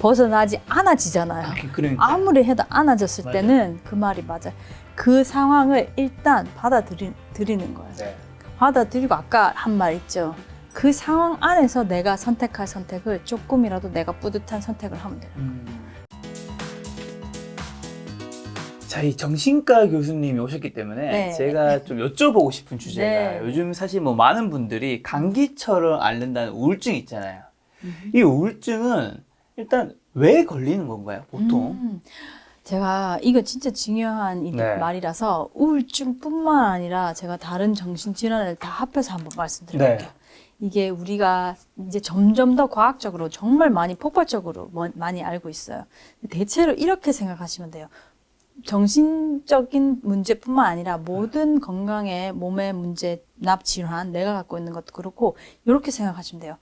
벗어나지 않아지잖아요. 그러니까. 아무리 해도 안아졌을 맞아요. 때는 그 말이 맞아요. 그 상황을 일단 받아들이는 거예요. 네. 받아들이고 아까 한 말 있죠. 그 상황 안에서 내가 선택할 선택을 조금이라도 내가 뿌듯한 선택을 하면 돼요. 음. 자, 이 정신과 교수님이 오셨기 때문에 네. 제가 좀 여쭤보고 싶은 주제가 네. 요즘 사실 뭐 많은 분들이 감기처럼 앓는다는 우울증 있잖아요. 이 우울증은 일단 왜 걸리는 건가요, 보통? 음, 제가 이거 진짜 중요한 이 네. 말이라서 우울증뿐만 아니라 제가 다른 정신 질환을 다 합해서 한번 말씀드릴게요. 네. 이게 우리가 이제 점점 더 과학적으로 정말 많이 폭발적으로 뭐- 많이 알고 있어요. 대체로 이렇게 생각하시면 돼요. 정신적인 문제뿐만 아니라 모든 건강에 몸의 문제, 납 질환, 내가 갖고 있는 것도 그렇고 이렇게 생각하시면 돼요.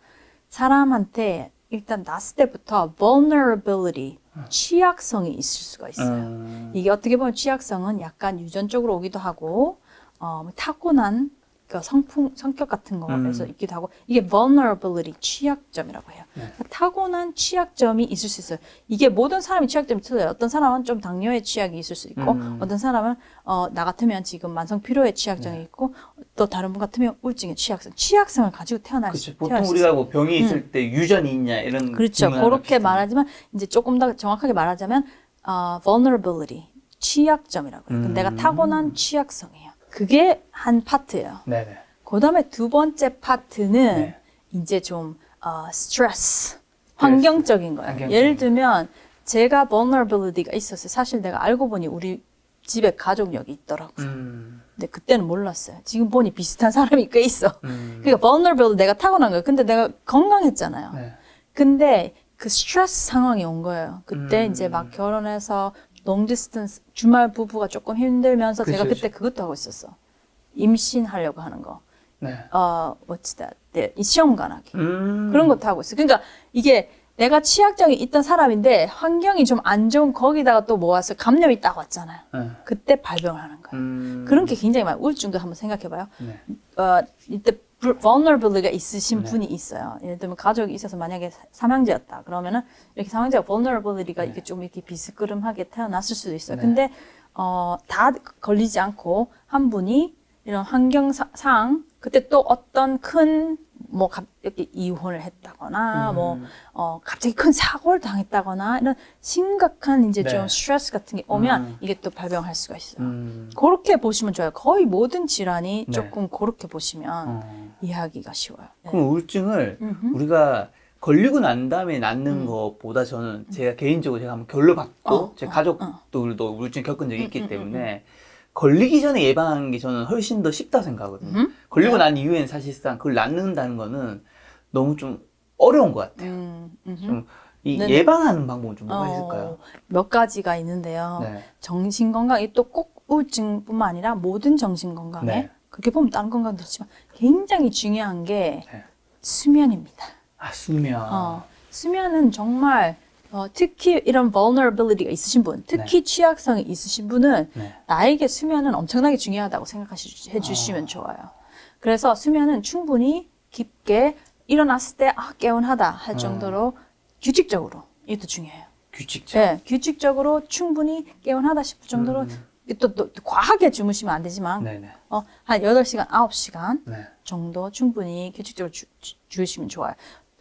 사람한테 일단 났을 때부터 vulnerability, 취약성이 있을 수가 있어요. 음. 이게 어떻게 보면 취약성은 약간 유전적으로 오기도 하고 어, 뭐 타고난 그 성품 성격 같은 거에서 음. 있기도 하고 이게 vulnerability 취약점이라고 해요. 네. 그러니까 타고난 취약점이 있을 수 있어요. 이게 모든 사람이 취약점이 틀려요. 어떤 사람은 좀 당뇨의 취약이 있을 수 있고 음. 어떤 사람은 어, 나 같으면 지금 만성 피로의 취약점이 네. 있고 또 다른 분 같으면 우울증의 취약성, 취약성을 가지고 태어날 수 그렇죠. 보통 수 우리가 있어요. 뭐 병이 있을 때 유전이 있냐 이런 그렇죠. 그렇게 말하지만 이제 조금 더 정확하게 말하자면 어, vulnerability 취약점이라고 해요. 음. 내가 타고난 취약성이에요. 그게 한 파트예요. 네네. 그다음에 두 번째 파트는 네. 이제 좀 어, 스트레스, 환경적인 거예요. 환경적인 예를 들면 제가 vulnerability가 있었어요. 사실 내가 알고 보니 우리 집에 가족력이 있더라고요. 음. 근데 그때는 몰랐어요. 지금 보니 비슷한 사람이 꽤 있어. 음. 그러니까 vulnerability 내가 타고난 거예요. 근데 내가 건강했잖아요. 네. 근데 그 스트레스 상황이 온 거예요. 그때 음. 이제 막 결혼해서 롱 디스턴스 주말 부부가 조금 힘들면서 그치, 제가 그치. 그때 그것도 하고 있었어. 임신하려고 하는 거. 네. 어, what's that? 네, 이 시험 가나기. 음. 그런 것도 하고 있어. 그러니까 이게 내가 취약점이 있던 사람인데 환경이 좀 안 좋은 거기다가 또 모아서 감염이 딱 왔잖아요. 네. 그때 발병을 하는 거예요. 음. 그런 게 굉장히 많아요. 우울증도 한번 생각해 봐요. 네. 어, 이때 vulnerability가 있으신 네. 분이 있어요. 예를 들면 가족이 있어서 만약에 사- 삼형제였다. 그러면은 이렇게 삼형제가 vulnerability가 네. 이렇게 좀 이렇게 비스끄름하게 태어났을 수도 있어요. 네. 근데 어, 다 걸리지 않고 한 분이 이런 환경상 그때 또 어떤 큰뭐 이렇게 이혼을 했다거나 음. 뭐 어, 갑자기 큰 사고를 당했다거나 이런 심각한 이제 네. 좀 스트레스 같은 게 오면 음. 이게 또 발병할 수가 있어요. 음. 그렇게 보시면 좋아요. 거의 모든 질환이 네. 조금 그렇게 보시면 어. 이해하기가 쉬워요. 네. 그럼 우울증을 음흠. 우리가 걸리고 난 다음에 낫는 음. 것보다 저는 제가 개인적으로 제가 한번 결로 받고 어, 제 어, 가족들도 우울증 겪은 적이 음, 있기 음, 때문에 걸리기 전에 예방하는 게 저는 훨씬 더 쉽다 생각하거든요. 음? 걸리고 난 이후에는 사실상 그걸 낫는다는 거는 너무 좀 어려운 것 같아요. 음, 음흠. 좀이 네네. 예방하는 방법은 좀 뭐가 어, 있을까요? 몇 가지가 있는데요. 네. 정신 건강 이 또 꼭 우울증뿐만 아니라 모든 정신 건강에 네. 그렇게 보면 다른 건강도 있지만 굉장히 중요한 게 네. 수면입니다. 아 수면. 어, 수면은 정말 어, 특히 이런 vulnerability가 있으신 분, 특히 취약성이 있으신 분은 네. 나에게 수면은 엄청나게 중요하다고 생각해 주시면 아. 좋아요. 그래서 수면은 충분히 깊게 일어났을 때 아, 개운하다 할 아. 정도로 규칙적으로 이것도 중요해요. 규칙적. 네, 규칙적으로 충분히 개운하다 싶을 정도로 음. 또, 또, 또 과하게 주무시면 안 되지만 네네. 어, 한 8시간, 9시간 네. 정도 충분히 규칙적으로 주, 주, 주시면 좋아요.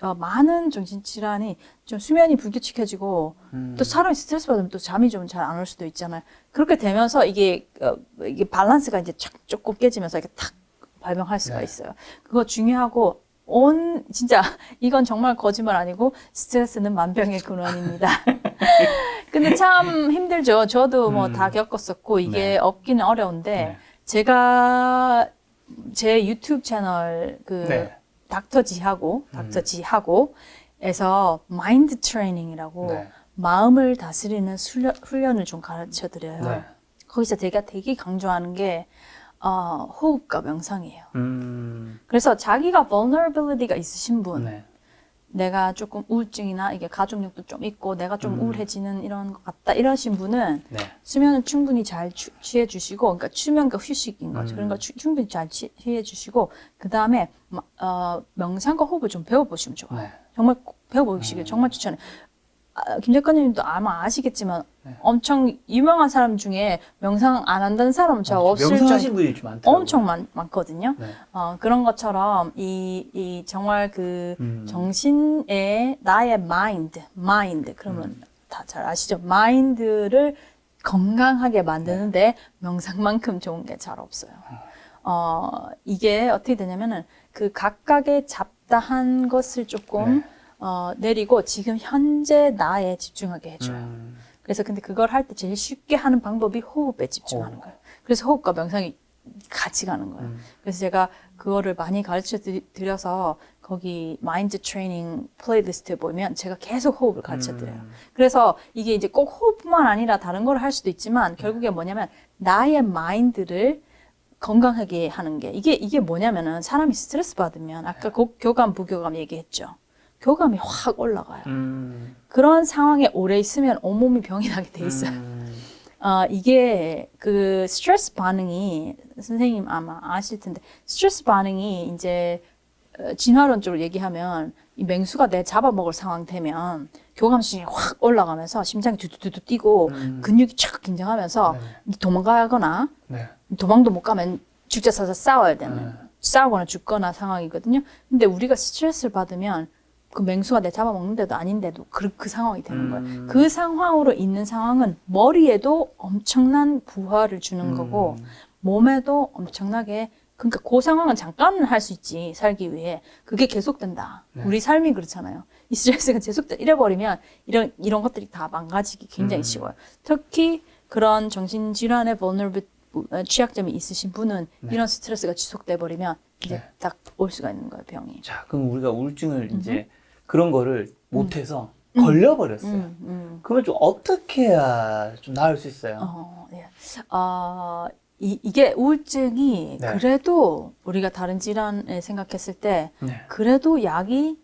어, 많은 정신질환이 좀 수면이 불규칙해지고 음. 또 사람이 스트레스 받으면 또 잠이 좀 잘 안 올 수도 있잖아요. 그렇게 되면서 이게 어, 이게 밸런스가 이제 착 조금 깨지면서 이렇게 탁 발병할 수가 네. 있어요. 그거 중요하고 온 진짜 이건 정말 거짓말 아니고 스트레스는 만병의 근원입니다. 근데 참 힘들죠. 저도 뭐 음. 다 겪었었고 이게 네. 없기는 어려운데 네. 제가 제 유튜브 채널 그 네. 닥터 지하고 닥터 음. 지하고 에서 마인드 트레이닝이라고 네. 마음을 다스리는 훈련, 훈련을 좀 가르쳐 드려요. 네. 거기서 제가 되게 강조하는 게 어, 호흡과 명상이에요. 음. 그래서 자기가 vulnerability가 있으신 분, 네. 내가 조금 우울증이나 이게 가족력도 좀 있고 내가 좀 음. 우울해지는 이런 것 같다 이러신 분은 네. 수면은 충분히 잘 취, 해 주시고 그러니까 수면과 휴식인 거죠. 음. 그러니까 추- 충분히 잘 취해 주시고 그 다음에 어, 명상과 호흡을 좀 배워보시면 좋아요. 네. 정말 꼭 배워보시길 음. 정말 추천해. 아, 김 작가님도 아마 아시겠지만 네. 엄청 유명한 사람 중에 명상 안 한다는 사람은 저 없을 정도 명상하신 분이 좀 많더라고요. 엄청 많, 많거든요. 네. 어, 그런 것처럼 이, 이 정말 그 음. 정신의 나의 mind, mind 그러면 음. 다잘 아시죠? mind를 건강하게 만드는데 네. 명상만큼 좋은 게 잘 없어요. 어, 이게 어떻게 되냐면은 그 각각의 잡다한 것을 조금 네. 어, 내리고 지금 현재 나에 집중하게 해줘요. 음. 그래서 근데 그걸 할 때 제일 쉽게 하는 방법이 호흡에 집중하는. 거예요. 그래서 호흡과 명상이 같이 가는 거예요. 음. 그래서 제가 그거를 많이 가르쳐 드- 드려서 거기 마인드 트레이닝 플레이리스트에 보면 제가 계속 호흡을 가르쳐 드려요. 음. 그래서 이게 이제 꼭 호흡뿐만 아니라 다른 걸 할 수도 있지만 결국에 뭐냐면 나의 마인드를 건강하게 하는 게 이게 이게 뭐냐면은 사람이 스트레스 받으면 아까 고- 교감 부교감 얘기했죠. 교감이 확 올라가요. 음. 그런 상황에 오래 있으면 온몸이 병이 나게 돼 있어요. 음. 어, 이게 그 스트레스 반응이 선생님 아마 아실 텐데 스트레스 반응이 이제 어, 진화론적으로 얘기하면 이 맹수가 내 잡아먹을 상황 되면 교감신이 확 올라가면서 심장이 두두두두 뛰고 음. 근육이 촥 긴장하면서 도망가거나 네. 도망도 못 가면 죽자 사자 싸워야 되는 네. 싸우거나 죽거나 상황이거든요. 근데 우리가 스트레스를 받으면 그 맹수가 내 잡아먹는데도 아닌데도 그, 그 상황이 되는 거예요. 음. 그 상황으로 있는 상황은 머리에도 엄청난 부하를 주는 음. 거고 몸에도 엄청나게 그러니까 그 상황은 잠깐은 할수 있지 살기 위해 그게 계속된다. 네. 우리 삶이 그렇잖아요. 이 스트레스가 계속돼 이래버리면 이런 이런 것들이 다 망가지기 굉장히 음. 쉬워요. 특히 그런 정신 질환의 vulnerable 어, 취약점이 있으신 분은 네. 이런 스트레스가 지속돼 버리면 이제 네. 딱올 수가 있는 거예요 병이. 자, 그럼 우리가 우울증을 이제 그런 거를 못해서 음. 걸려버렸어요. 음, 음. 그러면 좀 어떻게 해야 좀 나을 수 있어요? 어, 예. 어, 이, 이게 우울증이 네. 그래도 우리가 다른 질환에 생각했을 때 네. 그래도 약이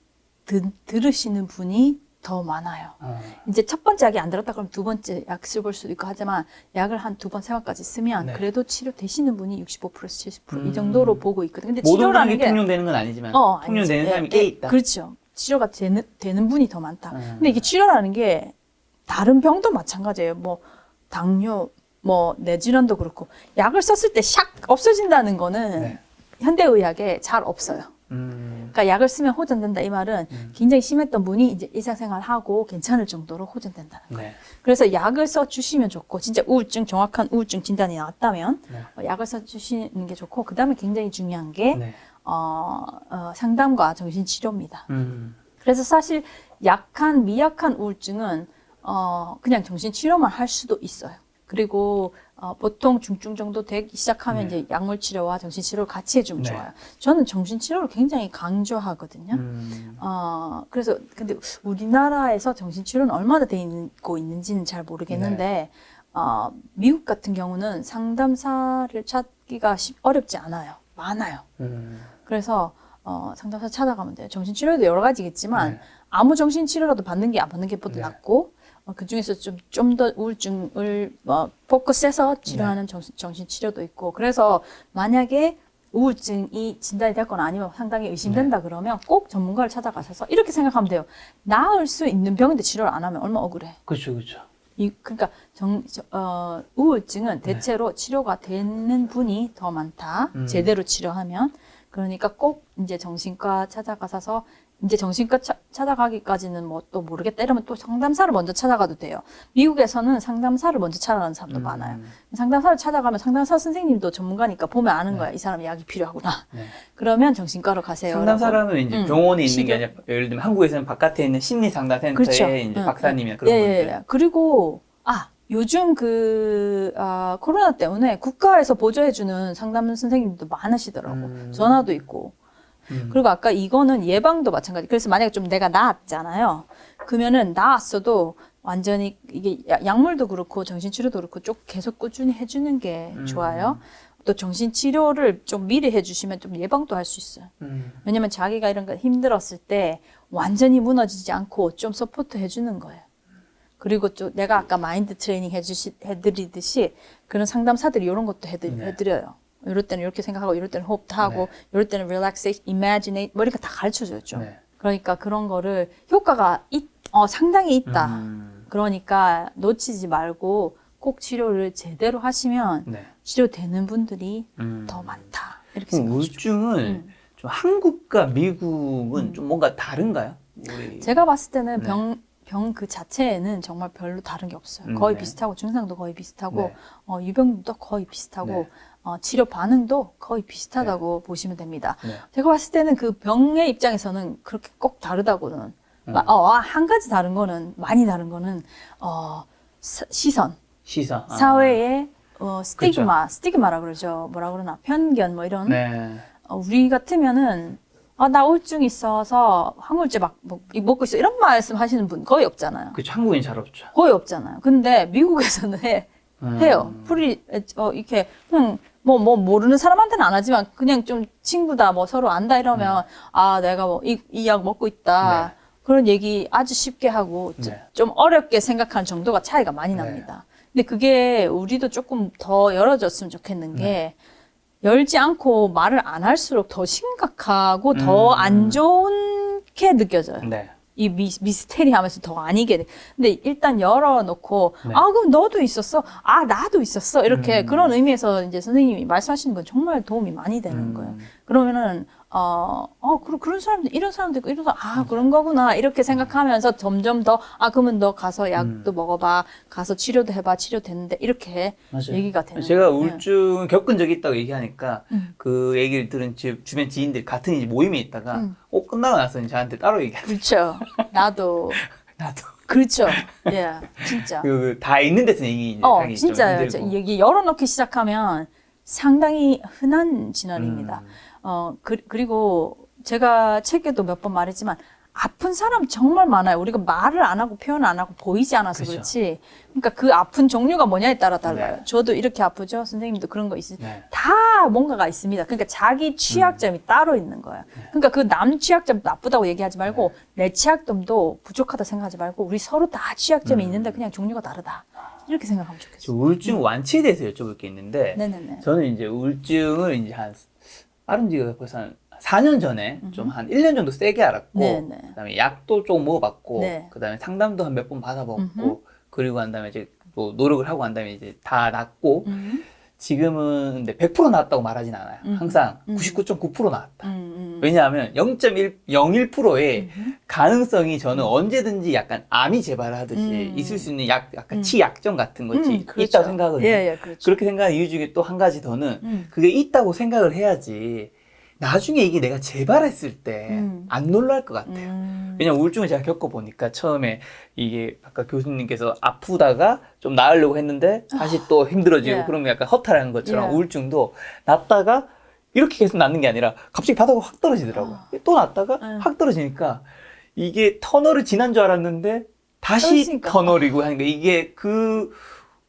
드, 들으시는 분이 더 많아요. 어. 이제 첫 번째 약이 안 들었다 그러면 두 번째 약 써볼 수도 있고 하지만 약을 한 두 번, 세 번까지 쓰면 네. 그래도 치료 되시는 분이 65%에서 70%이 음. 정도로 보고 있거든요. 근데 모든 치료라는 분이 게 통용되는 건 아니지만 어, 통용되는 아니지. 사람이 예, 꽤 예, 있다. 그렇죠. 치료가 되는, 되는 분이 더 많다. 음. 근데 이게 치료라는 게 다른 병도 마찬가지예요. 뭐 당뇨, 뭐 뇌질환도 그렇고 약을 썼을 때 샥 없어진다는 거는 네. 현대의학에 잘 없어요. 음. 그러니까 약을 쓰면 호전된다 이 말은 음. 굉장히 심했던 분이 이제 일상생활하고 괜찮을 정도로 호전된다는 거예요. 네. 그래서 약을 써 주시면 좋고 진짜 우울증 정확한 우울증 진단이 나왔다면 네. 어, 약을 써 주시는 게 좋고 그다음에 굉장히 중요한 게 네. 어, 어, 상담과 정신 치료입니다. 음. 그래서 사실 약한 미약한 우울증은 어, 그냥 정신 치료만 할 수도 있어요. 그리고 어, 보통 중증 정도 되기 시작하면 네. 이제 약물 치료와 정신 치료를 같이 해주면 네. 좋아요. 저는 정신 치료를 굉장히 강조하거든요. 음. 어, 그래서 근데 우리나라에서 정신 치료는 얼마나 돼 있고 있는지는 잘 모르겠는데 네. 어, 미국 같은 경우는 상담사를 찾기가 쉽- 어렵지 않아요. 많아요. 음. 그래서 어, 상담사 찾아가면 돼요. 정신 치료도 여러 가지겠지만 네. 아무 정신 치료라도 받는 게 안 받는 게 보다 네. 낫고 어, 그 중에서 좀 좀 더 우울증을 어, 포커스해서 네. 치료하는 정신, 정신 치료도 있고 그래서 만약에 우울증이 진단이 됐거나 아니면 상당히 의심된다 네. 그러면 꼭 전문가를 찾아가셔서 이렇게 생각하면 돼요. 나을 수 있는 병인데 치료를 안 하면 얼마나 억울해. 그렇죠, 그렇죠. 이, 그러니까 정, 저, 어, 우울증은 대체로 치료가 되는 분이 더 많다. 네. 음. 제대로 치료하면. 그러니까 꼭 이제 정신과 찾아가서 이제 정신과 차- 찾아가기까지는 뭐 또 모르겠다 이러면 또 상담사를 먼저 찾아가도 돼요. 미국에서는 상담사를 먼저 찾아가는 사람도 음. 많아요. 상담사를 찾아가면 상담사 선생님도 전문가니까 보면 아는 네. 거야. 이 사람 약이 필요하구나. 네. 그러면 정신과로 가세요. 상담사라면 이제 음. 병원에 있는 게. 아니라 예를 들면 한국에서는 바깥에 있는 심리 상담센터에 그렇죠. 이제 응, 박사님이나 응. 그런 예, 분들. 예, 예. 그리고 아 요즘 그 아, 코로나 때문에 국가에서 보조해주는 상담 선생님도 많으시더라고. 음. 전화도 있고. 음. 그리고 아까 이거는 예방도 마찬가지. 그래서 만약에 좀 내가 나았잖아요. 그러면은 나았어도 완전히 이게 야- 약물도 그렇고 정신치료도 그렇고 쭉 계속 꾸준히 해주는 게 음. 좋아요. 또 정신치료를 좀 미리 해주시면 좀 예방도 할 수 있어요. 음. 왜냐면 자기가 이런 거 힘들었을 때 완전히 무너지지 않고 좀 서포트 해주는 거예요. 그리고 또 내가 아까 마인드 트레이닝 해주시, 해드리듯이 그런 상담사들이 이런 것도 해드, 네. 해드려요. 이럴 때는 이렇게 생각하고 이럴 때는 호흡도 하고 이럴 때는 relaxation, imaginate 뭐 이렇게 다 가르쳐줘죠. 네. 그러니까 그런 거를 효과가 있, 어, 상당히 있다. 음. 그러니까 놓치지 말고 꼭 치료를 제대로 하시면 네. 치료되는 분들이 음. 더 많다. 이렇게 생각하시죠. 우울증은 음. 좀 한국과 미국은 음. 좀 뭔가 다른가요? 우리 제가 봤을 때는 네. 병, 병그 자체에는 정말 별로 다른 게 없어요. 음, 거의 네. 비슷하고 증상도 거의 비슷하고 네. 어, 유병도 거의 비슷하고 네. 어, 치료 반응도 거의 비슷하다고 보시면 됩니다. 네. 제가 봤을 때는 그 병의 입장에서는 그렇게 꼭 다르다고는 음. 마- 어, 아, 한 가지 다른 거는 많이 다른 거는 어, 사- 시선 시사 아. 사회의 어, 스티그마 스티그마라 그러죠 뭐라 그러나 편견 뭐 이런 네. 어, 우리 같으면은 아, 나 우울증 있어서 항울제 막 먹, 먹고 있어 이런 말씀 하시는 분 거의 없잖아요. 그렇죠. 한국인 잘 없죠. 거의 없잖아요. 근데 미국에서는 해, 음. 해요. 풀이 어, 이렇게 그냥 뭐 뭐 모르는 사람한테는 안 하지만 그냥 좀 친구다 뭐 서로 안다 이러면 아 내가 뭐 이 이 약 먹고 있다 네. 그런 얘기 아주 쉽게 하고 좀- 네. 좀 어렵게 생각하는 정도가 차이가 많이 네. 납니다. 근데 그게 우리도 조금 더 열어졌으면 좋겠는 게 네. 열지 않고 말을 안 할수록 더 심각하고 더 음. 안 좋게 느껴져요. 네. 이 미, 미스테리하면서 더 아니게 돼. 근데 일단 열어놓고 네. 아 그럼 너도 있었어 아 나도 있었어 이렇게 음. 그런 의미에서 이제 선생님이 말씀하시는 건 정말 도움이 많이 되는 음. 거예요. 그러면은 어, 어 그런 그런 사람들 이런 사람도 있고 이런 사람 아 그런 거구나 이렇게 생각하면서 점점 더 아 그러면 너 가서 약도 음. 먹어봐 가서 치료도 해봐 치료 됐는데 이렇게 맞아요. 얘기가 되는 제가 거예요. 우울증 겪은 적이 있다고 얘기하니까 음. 그 얘기를 들은 주, 주변 지인들 같은 이제 모임에 있다가 음. 어 끝나고 나서 저한테 따로 얘기하고 그렇죠. 나도 나도 그렇죠. 예, 진짜. 그 다 있는 데서 얘기 어, 진짜요. 여기 열어놓기 시작하면 상당히 흔한 진원입니다. 음. 어, 그, 그리고 제가 책에도 몇 번 말했지만 아픈 사람 정말 많아요. 우리가 말을 안 하고 표현 안 하고 보이지 않아서 그렇죠. 그렇지 그러니까 그 아픈 종류가 뭐냐에 따라 달라요. 네. 저도 이렇게 아프죠. 선생님도 그런 거 있으. 네. 다 뭔가가 있습니다. 그러니까 자기 취약점이 음. 따로 있는 거예요. 네. 그러니까 그 남 취약점 나쁘다고 얘기하지 말고 내 취약점도 부족하다 생각하지 말고 우리 서로 다 취약점이 음. 있는데 그냥 종류가 다르다. 이렇게 생각하면 저 좋겠어요. 우울증 완치에 대해서 여쭤볼 게 있는데 네네네. 저는 이제 우울증을 이제 한 빠른 지가 벌써 한 4년 전에 좀 한 1년 정도 세게 알았고 네네. 그다음에 약도 좀 먹어봤고 네. 그다음에 상담도 한 몇 번 받아봤고 음흠. 그리고 한 다음에 이제 또 노력을 하고 한 다음에 이제 다 낫고 음, 지금은 근데 100% 나았다고 말하진 않아요. 음. 항상 음. 99.9% 나았다. 음, 음. 왜냐하면 0.01%의 음흠. 가능성이 저는 언제든지 약간 암이 재발하듯이 음. 있을 수 있는 약, 약간 음. 치약점 같은 것이 음, 그렇죠. 있다고 생각하거든요. 예, 예, 그렇죠. 그렇게 생각하는 이유 중에 또 한 가지 더는 음. 그게 있다고 생각을 해야지 나중에 이게 내가 재발했을 때 음. 안 놀랄 것 같아요. 음. 왜냐면 우울증을 제가 겪어보니까 처음에 이게 아까 교수님께서 아프다가 좀 나으려고 했는데 다시 또 힘들어지고 예. 그러면 약간 허탈한 것처럼 예. 우울증도 낫다가 이렇게 계속 낫는 게 아니라 갑자기 바닥으로 확 떨어지더라고요. 또 낫다가 예. 확 떨어지니까 이게 터널을 지난 줄 알았는데 다시 떨어지니까. 터널이고 하니까 이게 그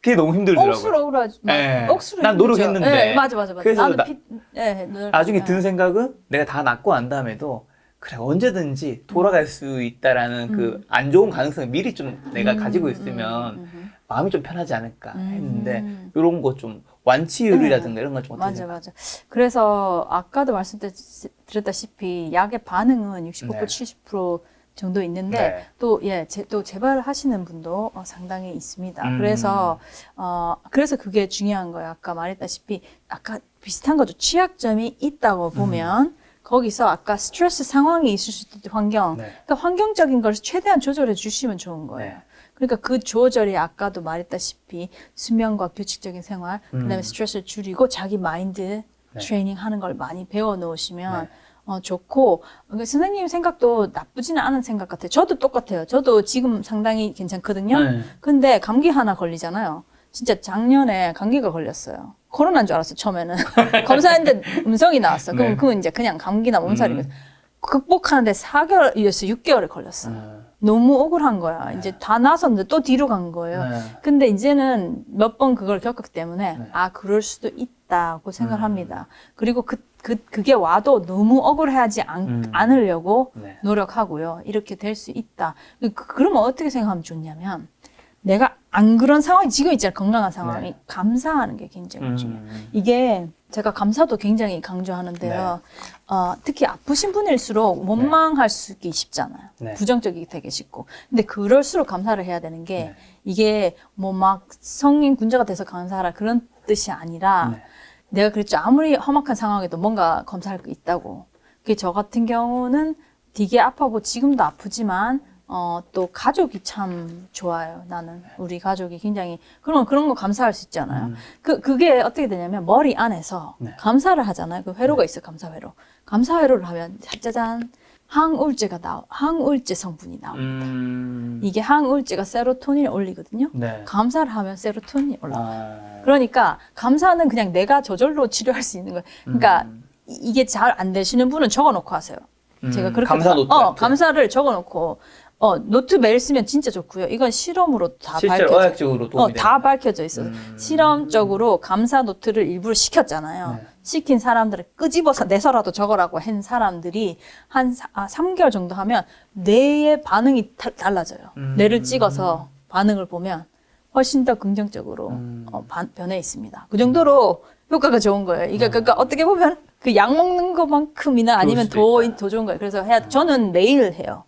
그게 너무 힘들더라고요. 억수로 억울하지. 예. 억수로 난 힘들죠. 노력했는데. 예, 맞아, 맞아, 맞아. 그래서 나는 나- 피, 예, 노력- 나중에 예. 드는 생각은 내가 다 낫고 난 다음에도 그래 언제든지 돌아갈 수 있다라는 그 음. 안 좋은 가능성을 미리 좀 내가 음, 가지고 음, 있으면 음, 음, 마음이 좀 편하지 않을까 했는데 음. 이런 거 좀 완치율이라든가 이런 걸좀 어떻게 맞아? 맞아. 그래서 아까도 말씀드렸다시피 약의 반응은 65% 네. 70% 정도 있는데 네. 또 예, 제, 또 재발하시는 분도 어, 상당히 있습니다. 음. 그래서 어 그래서 그게 중요한 거예요. 아까 말했다시피 아까 비슷한 거죠. 취약점이 있다고 음. 보면 거기서 아까 스트레스 상황이 있을 수 있는 환경, 네. 그러니까 환경적인 걸 최대한 조절해 주시면 좋은 거예요. 네. 그러니까 그 조절이 아까도 말했다시피 수면과 규칙적인 생활, 그다음에 음. 스트레스를 줄이고 자기 마인드 네. 트레이닝 하는 걸 많이 배워 놓으시면 네. 어, 좋고 그러니까 선생님 생각도 나쁘지는 않은 생각 같아요. 저도 똑같아요. 저도 지금 상당히 괜찮거든요. 네. 근데 감기 하나 걸리잖아요. 진짜 작년에 감기가 걸렸어요. 코로나인 줄 알았어요, 처음에는. 검사했는데 음성이 나왔어. 그럼 네. 그건 이제 그냥 감기나 몸살이거든. 음. 극복하는데 4개월이었어요. 6개월에 걸렸어. 요 음. 너무 억울한 거야. 네. 이제 다 나섰는데 또 뒤로 간 거예요. 네. 근데 이제는 몇 번 그걸 겪었기 때문에 네. 아 그럴 수도 있다고 생각을 음. 합니다. 그리고 그, 그 그게 와도 너무 억울해하지 않, 음. 않으려고 네. 노력하고요. 이렇게 될 수 있다. 그, 그러면 어떻게 생각하면 좋냐면 내가 안 그런 상황이 지금 있잖아요. 건강한 상황이 네. 감사하는 게 굉장히 음. 중요해요. 이게 제가 감사도 굉장히 강조하는데요. 어, 특히 아프신 분일수록 원망할 수기 쉽잖아요. 네. 부정적이게 되게 쉽고. 근데 그럴수록 감사를 해야 되는 게 네. 이게 뭐 막 성인 군자가 돼서 감사하라 그런 뜻이 아니라 네. 내가 그랬죠. 아무리 험악한 상황에도 뭔가 검사할 게 있다고. 그게 저 같은 경우는 되게 아파고 지금도 아프지만 어, 또 가족이 참 좋아요. 나는 우리 가족이 굉장히 그런 그런 거 감사할 수 있잖아요. 음. 그 그게 어떻게 되냐면 머리 안에서 네. 감사를 하잖아요. 그 회로가 있어 요 감사 회로. 감사 회로를 하면 짜잔 항우울제가 나 항우울제 성분이. 요 음. 이게 항우울제가 세로토닌을 올리거든요. 네. 감사를 하면 세로토닌이 올라. 요 아. 그러니까 감사는 그냥 내가 저절로 치료할 수 있는 거예요. 그러니까 음. 이- 이게 잘 안 되시는 분은 적어놓고 하세요. 제가 음, 그렇게 감사 다- 노트 어. 감사를 적어놓고 어 노트 매일 쓰면 진짜 좋고요. 이건 실험으로 다 실제로 밝혀져. 의학적으로 도움이 어, 다 밝혀져 있어요. 음. 실험적으로 감사 노트를 일부러 시켰잖아요. 네. 시킨 사람들을 끄집어서 내서라도 적어라고 한 사람들이 한 사, 아, 3개월 정도 하면 뇌의 반응이 다- 달라져요. 음. 뇌를 찍어서 반응을 보면 훨씬 더 긍정적으로 음. 어, 반- 변해 있습니다. 그 정도로 효과가 좋은 거예요. 이게 그러니까 어떻게 보면 그 약 먹는 것만큼이나 아니면 더. 더 좋은 거예요. 그래서 해야, 저는 매일 해요.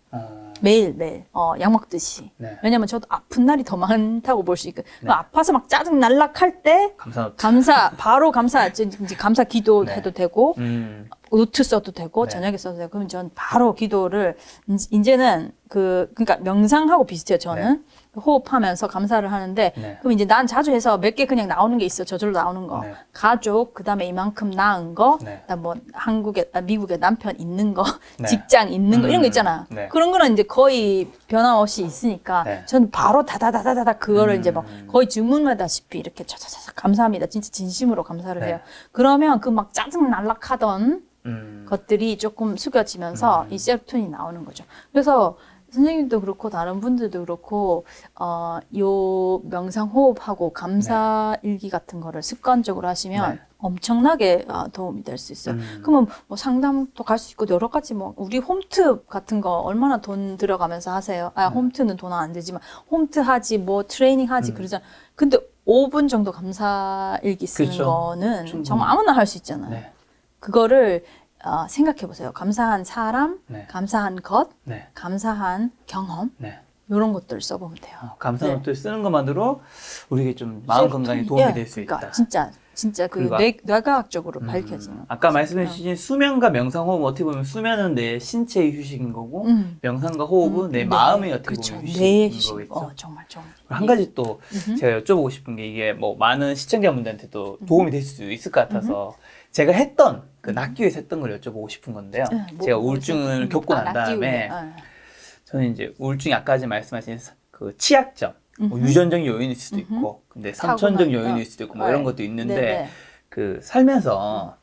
어. 매일 매일 어, 약 먹듯이. 네. 왜냐면 저도 아픈 날이 더 많다고 볼 수 있거든요. 네. 아파서 막 짜증 날락할 때 감사 노트. 감사 바로 감사 이제 감사 기도 네. 해도 되고 음. 노트 써도 되고 네. 저녁에 써도 되고 그럼 전 바로 기도를 이제- 이제는 그 그러니까 명상하고 비슷해요 저는 호흡하면서 감사를 하는데 네. 그럼 이제 난 자주 해서 몇 개 그냥 나오는 게 있어 저절로 나오는 거 네. 가족 그다음에 이만큼 낳은 거 네. 그다음 뭐 한국에 아, 미국에 남편 있는 거 네. 직장 있는 거 이런 거 음, 있잖아 네. 그런 거는 이제 거의 변함없이 있으니까 네. 저는 바로 다다다다다다 그거를 음. 이제 막 거의 주문하다시피 이렇게 차차차 감사합니다 진짜 진심으로 감사를 네. 해요 그러면 그 막 짜증 날락하던 음. 것들이 조금 숙여지면서 음. 이 세로토닌이 나오는 거죠. 그래서 선생님도 그렇고 다른 분들도 그렇고 어, 요 명상 호흡하고 감사 일기 같은 거를 습관적으로 하시면 네. 엄청나게 어, 도움이 될 수 있어요. 음. 그러면 뭐 상담도 갈 수 있고 여러 가지 뭐 우리 홈트 같은 거 얼마나 돈 들어가면서 하세요? 아 네. 홈트는 돈안 들지만 홈트 하지 뭐 트레이닝 하지 음. 그러잖아. 근데 5분 정도 감사 일기 쓰는 그쵸. 거는 충분히. 정말 아무나 할 수 있잖아요. 네. 그거를 어, 생각해 보세요. 감사한 사람, 네. 감사한 것, 네. 감사한 경험 네. 이런 것들 써보면 돼요. 어, 감사 네. 노트 쓰는 것만으로 우리에게 좀 마음 건강에 세로토닌, 도움이 예, 될수 그러니까 있다. 진짜 진짜 그 그리고 뇌, 뇌과학적으로 음, 밝혀지는. 아까 말씀해 주신 수면과 명상 호흡 어떻게 보면 수면은 내 신체의 휴식인 거고 음. 명상과 호흡은 내 네, 마음의 어떻게 그쵸. 보면 뇌의 휴식인 휴식. 거겠죠. 어, 정말 정말. 한 가지 또 음흠. 제가 여쭤보고 싶은 게 이게 뭐 많은 시청자분들한테도 도움이 될 수 있을 것 같아서 제가 했던 그 낫기 위해서 했던 걸 여쭤보고 싶은 건데요. 네, 뭐, 제가 뭐 우울증을 좀, 겪고 아, 난 다음에 위해. 어. 저는 이제 우울증이 아까 전에 말씀하신 그 치약점, 뭐. 유전적 요인일 수도. 있고, 근데 선천적 어. 요인일 수도 있고 뭐 네. 이런 것도 있는데 네, 그 살면서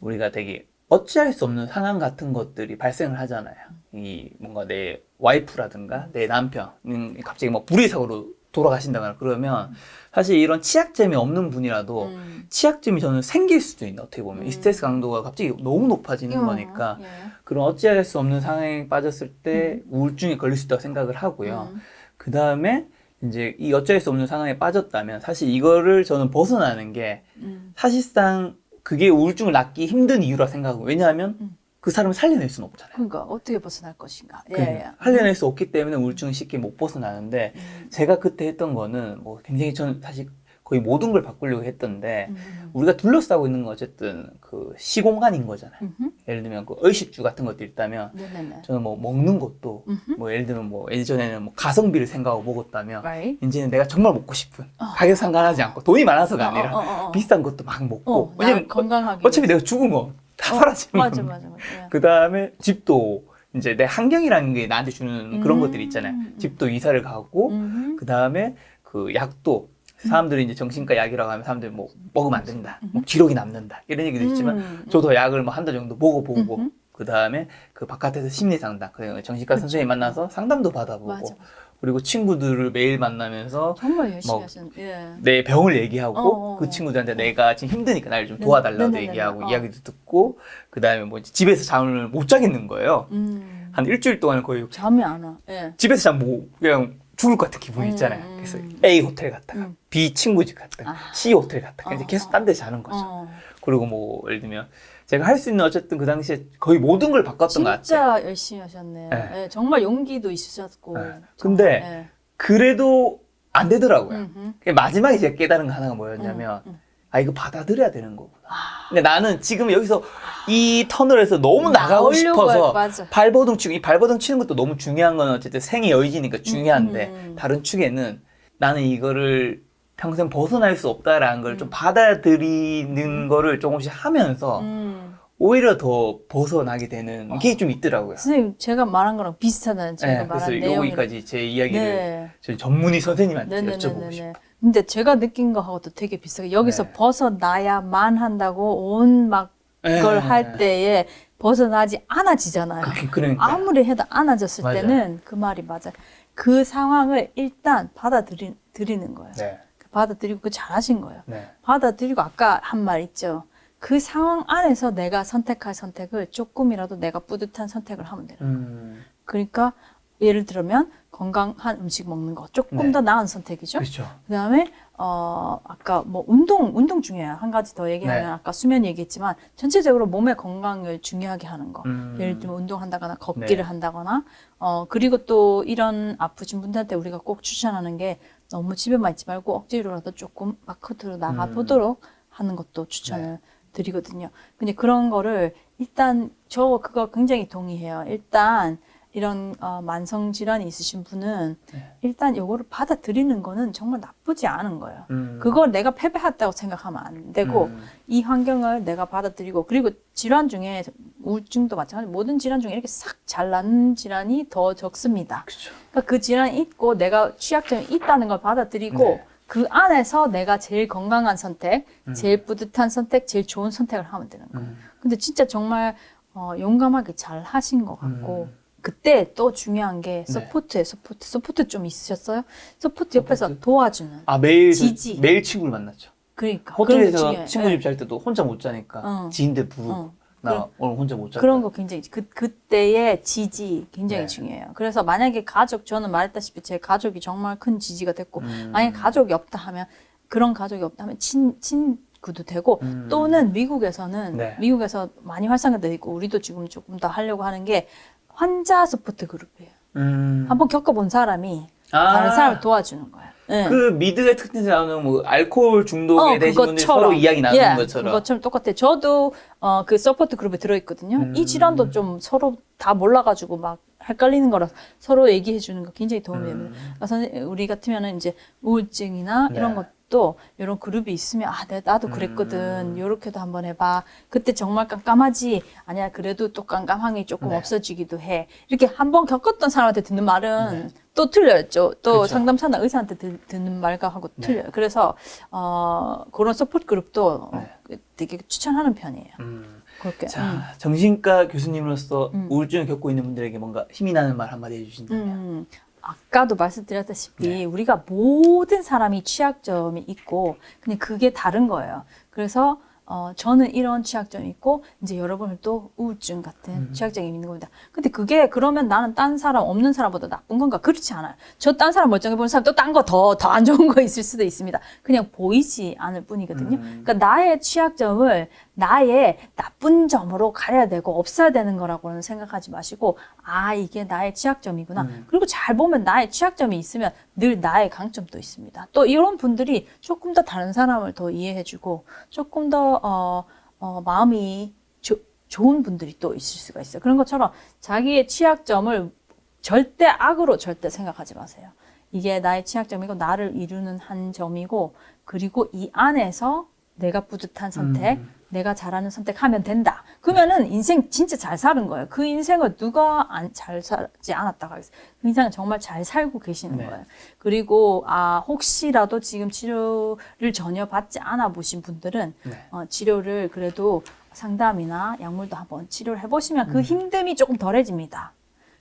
우리가 되게 어찌할 수 없는 상황 같은 것들이 발생을 하잖아요. 이 뭔가 내 와이프라든가 내 남편 음, 갑자기 뭐 불의 사고로 돌아가신다거나 그러면 사실 이런 치약점이 없는 분이라도 음. 치약점이 저는 생길 수도 있는 어떻게 보면 이 음. 스트레스 강도가 갑자기 너무 높아지는 어, 거니까 예. 그런 어찌할 수 없는 상황에 빠졌을 때 우울증에 걸릴 수 있다고 생각을 하고요. 음. 그 다음에 이제 이 어찌할 수 없는 상황에 빠졌다면 사실 이거를 저는 벗어나는 게 음. 사실상 그게 우울증을 낫기 힘든 이유라 생각하고 왜냐하면 음. 그 사람을 살려낼 수는 없잖아요. 그러니까 어떻게 벗어날 것인가. 예, 그러니까 예. 살려낼 수 없기 때문에 우울증은 쉽게 못 벗어나는데 음. 제가 그때 했던 거는 뭐 굉장히 저는 사실 거의 모든 걸 바꾸려고 했던데 음. 우리가 둘러싸고 있는 건 어쨌든 그 시공간인 거잖아요. 음흠. 예를 들면 그 의식주 같은 것도 있다면 네네네. 저는 뭐 먹는 것도 음흠. 뭐 예를 들면 뭐 예전에는 뭐 가성비를 생각하고 먹었다면 Right. 이제는 내가 정말 먹고 싶은 어. 가격 상관하지 않고 돈이 많아서가 아니라 어, 어, 어, 어. 비싼 것도 막 먹고 어, 나 왜냐면 건강하게. 어 차피 내가 죽으면 다 어, 사라지는 맞아. 맞아 맞아. 예. 그 다음에 집도 이제 내 환경이라는 게 나한테 주는 그런 음. 것들이 있잖아요. 집도 이사를 가고 음흠. 그 다음에 그 약도 사람들이 이제 정신과 약이라고 하면 사람들이 뭐 먹으면 안 된다, 뭐 기록이 남는다 이런 얘기도 있지만 음. 저도 약을 뭐 한 달 정도 먹어보고. 그 다음에 그 바깥에서 심리 상담, 그 정신과 선생님 만나서 상담도 받아보고 맞아. 그리고 친구들을 매일 만나면서 정말 열심히 뭐, 하신. 예. 내 병을 얘기하고 어, 어, 그 어. 친구들한테 내가 지금 힘드니까 나를 좀 네, 도와달라고 네네네네. 얘기하고 어. 이야기도 듣고 그 다음에 뭐 집에서 잠을 못 자겠는 거예요. 음. 한 일주일 동안 거의 잠이 안 와. 예. 집에서 잠뭐 그냥 죽을 것 같은 기분 음, 있잖아요. 음. 그래서 A 호텔 갔다가 음. B 친구 집 갔다가 아. C 호텔 갔다가 어, 이제 계속 어. 딴데 자는 거죠. 어, 그리고 뭐 예를 들면 제가 할 수 있는 어쨌든 그 당시에 거의 모든 걸 바꿨던 것 같아요. 진짜 열심히 하셨네요. 네. 예, 정말 용기도 있으셨고. 네. 근데 예. 그래도 안 되더라고요. 음흠. 마지막에 제가 깨달은 거 하나가 뭐였냐면 음, 음. 아 이거 받아들여야 되는 거구나. 아. 근데 나는 지금 여기서 이 터널에서 너무 나가고 나오려고 싶어서 맞아. 발버둥 치고 이 발버둥 치는 것도 너무 중요한 건 어쨌든 생의 여의지니까 중요한데 음, 음. 다른 축에는 나는 이거를 평생 벗어날 수 없다라는 걸좀 음. 받아들이는 거를 조금씩 하면서 음. 오히려 더 벗어나게 되는 게 좀 있더라고요. 선생님 제가 말한 거랑 비슷하다는 제가 네, 그래서 말한 내용이 여기까지 제 이야기를 네. 저희 전문의 선생님한테 여쭤보고 싶어요. 근데 제가 느낀 거하고도 되게 비슷하게 여기서 네. 벗어나야만 한다고 온막 네. 그걸 할 때에 벗어나지 않아지잖아요. 그, 그러니까. 아무리 해도 안아졌을 맞아요. 때는 그 말이 맞아요. 그 상황을 일단 받아들이는 거예요. 네. 받아들이고 그 잘하신 거예요. 네. 받아들이고 아까 한 말 있죠. 그 상황 안에서 내가 선택할 선택을 조금이라도 내가 뿌듯한 선택을 하면 돼요. 음, 그러니까 예를 들면 건강한 음식 먹는 거 조금 네. 더 나은 선택이죠. 그렇죠. 그다음에 어 아까 뭐 운동 운동 중요해요. 한 가지 더 얘기하면 네. 아까 수면 얘기했지만 전체적으로 몸의 건강을 중요하게 하는 거. 음. 예를 들면 운동한다거나 걷기를 네. 한다거나 어 그리고 또 이런 아프신 분들한테 우리가 꼭 추천하는 게 너무 집에만 있지 말고 억지로라도 조금 마크트로 나가 음. 보도록 하는 것도 추천을 드리거든요. 근데 그런 거를 일단 저 그거 굉장히 동의해요. 일단 이런 어, 만성 질환이 있으신 분은 네. 일단 요거를 받아들이는 거는 정말 나쁘지 않은 거예요. 음. 그걸 내가 패배했다고 생각하면 안 되고 음. 이 환경을 내가 받아들이고 그리고 질환 중에 우울증도 마찬가지 모든 질환 중에 이렇게 싹 잘난 질환이 더 적습니다. 그러니까 그 질환이 있고 내가 취약점이 있다는 걸 받아들이고 네. 그 안에서 내가 제일 건강한 선택, 음. 제일 뿌듯한 선택, 제일 좋은 선택을 하면 되는 거예요. 음. 근데 진짜 정말 어, 용감하게 잘 하신 것 같고 음. 그때 또 중요한 게 네. 서포트에 서포트 서포트 좀 있으셨어요? 서포트 옆에서 서포트? 도와주는 아 매일 지지. 매일 친구를 만났죠. 그러니까 호텔에서. 친구 예. 집잘 때도 혼자 못 자니까 어. 지인들 부르고 어. 나 그런- 오늘 혼자 못 자. 그런 거 굉장히 그 그때의 지지 굉장히 네. 중요해요. 그래서 만약에 가족 저는 말했다시피 제 가족이 정말 큰 지지가 됐고 음. 만약에 가족이 없다 하면 그런 가족이 없다 하면 친 친구도 되고 음. 또는 미국에서는 네. 미국에서 많이 활성화돼 있고 우리도 지금 조금 더 하려고 하는 게 환자 서포트 그룹이에요. 음. 한번 겪어본 사람이 아. 다른 사람을 도와주는 거예요. 네. 그 미드의 특징에서 나오는 뭐 알코올 중독에 어, 대신 그것처럼. 서로 이야기 나누는 예, 것처럼. 그것처럼 똑같아요. 저도 어, 그 서포트 그룹에 들어있거든요. 음. 이 질환도 좀 서로 다 몰라가지고 막 헷갈리는 거라 서로 얘기해 주는 거 굉장히 도움이 됩니다. 음. 그러니까 선생- 우리 같으면은 이제 우울증이나 네. 이런 것 도 이런 그룹이 있으면 아, 내가 나도 그랬거든. 음. 요렇게도 한번 해봐. 그때 정말 깜깜하지. 아니야, 그래도 또 깜깜함이 조금 네. 없어지기도 해. 이렇게 한번 겪었던 사람한테 듣는 말은 또 틀려요. 또 그쵸. 상담사나 의사한테 듣, 듣는 말과 하고 네. 틀려요. 그래서 어, 그런 서포트 그룹도 네. 되게 추천하는 편이에요. 음. 그렇게. 자, 음. 정신과 교수님으로서 음. 우울증을 겪고 있는 분들에게 뭔가 힘이 나는 말 한마디 해주신다면. 음, 아까도 말씀드렸다시피 네. 우리가 모든 사람이 취약점이 있고 근데 그게 다른 거예요. 그래서 어, 저는 이런 취약점이 있고 이제 여러분은 또 우울증 같은 음. 취약점이 있는 겁니다. 근데 그게 그러면 나는 딴 사람 없는 사람보다 나쁜 건가? 그렇지 않아요. 저 딴 사람 멀쩡해 보는 사람 또 딴 거 더 더 안 좋은 거 있을 수도 있습니다. 그냥 보이지 않을 뿐이거든요. 음. 그러니까 나의 취약점을 나의 나쁜 점으로 가려야 되고 없어야 되는 거라고는 생각하지 마시고 아 이게 나의 취약점이구나. 음. 그리고 잘 보면 나의 취약점이 있으면 늘 나의 강점도 있습니다. 또 이런 분들이 조금 더 다른 사람을 더 이해해주고 조금 더 어, 어, 마음이 조- 좋은 분들이 또 있을 수가 있어요. 그런 것처럼 자기의 취약점을 절대 악으로 절대 생각하지 마세요. 이게 나의 취약점이고 나를 이루는 한 점이고 그리고 이 안에서 내가 뿌듯한 선택, 음. 내가 잘하는 선택하면 된다. 그러면은 인생 진짜 잘 사는 거예요. 그 인생을 누가 안, 잘 살지 않았다가 하겠어요. 그 인생은 정말 잘 살고 계시는 네. 거예요. 그리고 아 혹시라도 지금 치료를 전혀 받지 않아 보신 분들은 네. 어, 치료를 그래도 상담이나 약물도 한번 치료를 해보시면 음. 그 힘듦이 조금 덜해집니다.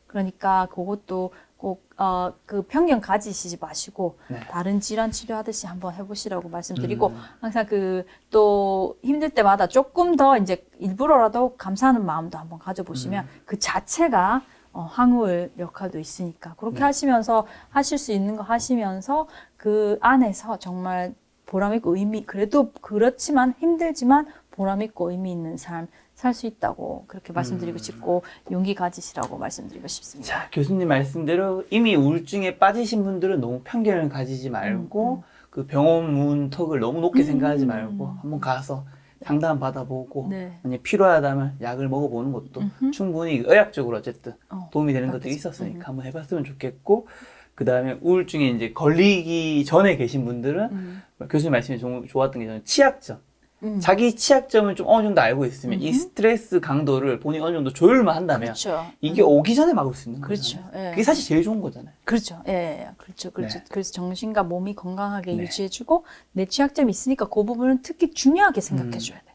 그러니까 그것도 꼭 어, 그 편견 가지시지 마시고 네. 다른 질환 치료하듯이 한번 해보시라고 말씀드리고 음. 항상 그 또 힘들 때마다 조금 더 이제 일부러라도 감사하는 마음도 한번 가져보시면 음. 그 자체가 어, 항우의 역할도 있으니까 그렇게 네. 하시면서 하실 수 있는 거 하시면서 그 안에서 정말 보람 있고 의미 그래도 그렇지만 힘들지만 보람 있고 의미 있는 삶 살 수 있다고 그렇게 말씀드리고 음. 싶고 용기 가지시라고 말씀드리고 싶습니다. 자, 교수님 말씀대로 이미 우울증에 빠지신 분들은 너무 편견을 가지지 말고 그 병원 문 턱을 너무 높게 음. 생각하지 말고 한번 가서 상담 받아보고 네. 만약 필요하다면 약을 먹어보는 것도 음흠. 충분히 의학적으로 어쨌든 어, 도움이 되는 것들이. 있었으니까 음. 한번 해봤으면 좋겠고 그 다음에 우울증에 이제 걸리기 전에 계신 분들은 음. 교수님 말씀이 좀 좋았던 게 저는 치약점 음. 자기 치약점을 좀 어느 정도 알고 있으면 이 음흠. 스트레스 강도를 본인이 어느 정도 조율만 한다면 그렇죠. 이게 오기 전에 막을 수 있는 그렇죠. 거잖아요. 예. 그게 사실 제일 좋은 거잖아요. 그렇죠. 예, 예, 그렇죠. 그렇죠. 네. 그래서 정신과 몸이 건강하게 네. 유지해주고 내 취약점이 있으니까 그 부분은 특히 중요하게 생각해줘야 돼.